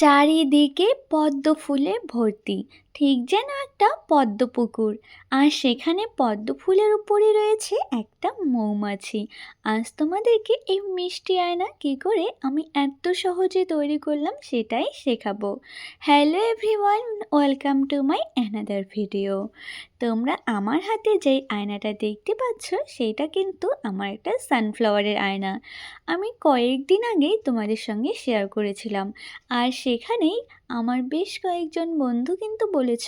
চারিদিকে পদ্ম ফুলে ভর্তি। ঠিক যেন একটা পদ্ম পুকুর। আর সেখানে পদ্ম ফুলের উপরই রয়েছে একটা মৌমাছি। আজ তোমাদেরকে এই মিষ্টি আয়না কী করে আমি এত সহজে তৈরি করলাম সেটাই শেখাবো। Hello everyone welcome to my another video তোমরা আমার হাতে যেই আয়নাটা দেখতে পাচ্ছ সেইটা কিন্তু আমার একটা সানফ্লাওয়ারের আয়না। আমি কয়েকদিন আগেই তোমাদের সঙ্গে শেয়ার করেছিলাম। আর সেখানেই আমার বেশ কয়েকজন বন্ধু কিন্তু বলেছ,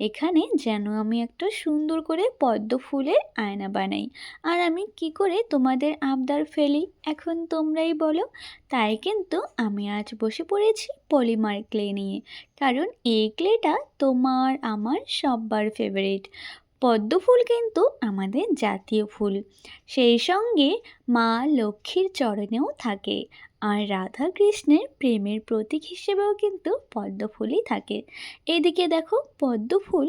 এখানে যেন আমি একটা সুন্দর করে পদ্ম ফুলের আয়না বানাই। আর আমি কি করে তোমাদের আবদার ফেলি? এখন তোমরাই বলো। তাই কিন্তু আমি আজ বসে পড়েছি পলিমার ক্লে নিয়ে। কারণ এই ক্লেটা তোমার আমার সব্বার ফেভারিট পদ্ম ফুল কিন্তু আমাদের জাতীয় ফুল। সেই সঙ্গে মা লক্ষ্মীর চরণেও থাকে। আর রাধা কৃষ্ণের প্রেমের প্রতীক হিসেবেও কিন্তু পদ্ম ফুলই থাকে। এদিকে দেখো পদ্ম ফুল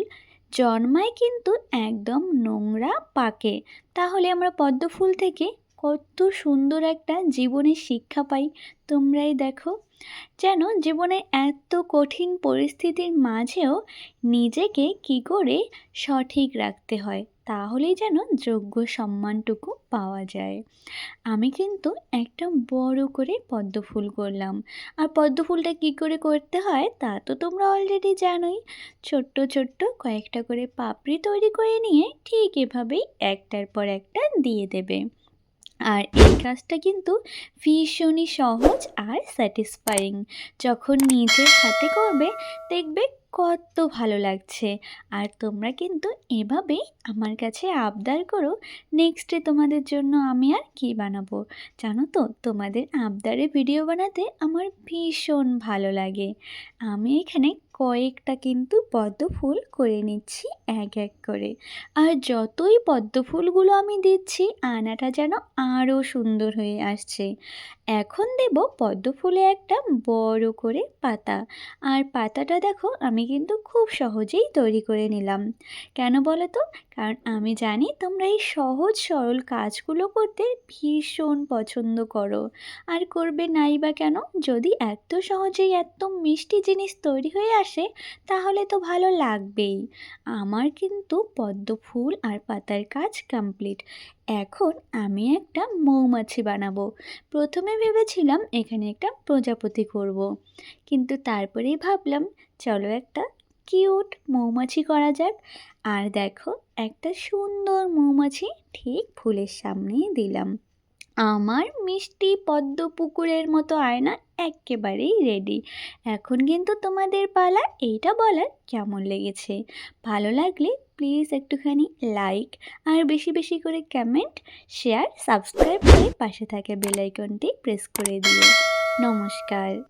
জন্মায় কিন্তু একদম নোংরা পাকে। তাহলে আমরা পদ্ম ফুল থেকে কত সুন্দর একটা জীবনের শিক্ষা পাই। তোমরাই দেখো, যেন জীবনে এত কঠিন পরিস্থিতির মাঝেও নিজেকে কি করে সঠিক রাখতে হয়। তাহলেই যেন যোগ্য সম্মানটুকু পাওয়া যায়। আমি কিন্তু একটা বড় করে পদ্ম ফুল করলাম। আর পদ্ম ফুলটা কী করে করতে হয় তা তো তোমরা অলরেডি জানোই। ছোট্ট ছোট্ট কয়েকটা করে পাপড়ি তৈরি করে নিয়ে ঠিক এভাবেই একটার পর একটা দিয়ে দেবে। আর এই কাজটা কিন্তু ভীষণই সহজ আর স্যাটিসফাইং যখন নিজের হাতে করবে, দেখবে কত ভালো লাগছে। আর তোমরা কিন্তু এভাবেই আমার কাছে আবদার করো নেক্সটে তোমাদের জন্য আমি আর কী বানাবো? জানো তো, তোমাদের আবদারে ভিডিও বানাতে আমার ভীষণ ভালো লাগে। আমি এখানে কয়েকটা কিন্তু পদ্ম ফুল করে নিচ্ছি এক এক করে। আর যতই পদ্ম ফুলগুলো আমি দিচ্ছি, আনাটা যেন আরও সুন্দর হয়ে আসছে। এখন দেব পদ্ম ফুলে একটা বড় করে পাতা। আর পাতাটা দেখো, আমি কিন্তু খুব সহজেই তৈরি করে নিলাম। কেন বলো তো? কারণ আমি জানি তোমরা এই সহজ সরল কাজগুলো করতে ভীষণ পছন্দ করো। আর করবে নাই বা কেন? যদি এত সহজেই এত মিষ্টি জিনিস তৈরি হয়ে আসে, তাহলে তো ভালো লাগবেই। আমার কিন্তু পদ্ম ফুল আর পাতার কাজ কমপ্লিট এখন আমি একটা মৌমাছি বানাবো। প্রথমে ভেবেছিলাম এখানে একটা প্রজাপতি করব। কিন্তু তারপরেই ভাবলাম, চলো একটা কিউট মৌমাছি করা যাক। আর দেখো, একটা সুন্দর মৌমাছি ঠিক ফুলের সামনেই দিলাম। আমার মিষ্টি পদ্ম পুকুরের মতো আয়না একেবারেই রেডি এখন কিন্তু তোমাদের পালা এইটা বলার কেমন লেগেছে? ভালো লাগলে প্লিজ একটুখানি লাইক আর বেশি বেশি করে কমেন্ট শেয়ার সাবস্ক্রাইব করে পাশে থাকে বেলাইকনটি প্রেস করে দিও। নমস্কার।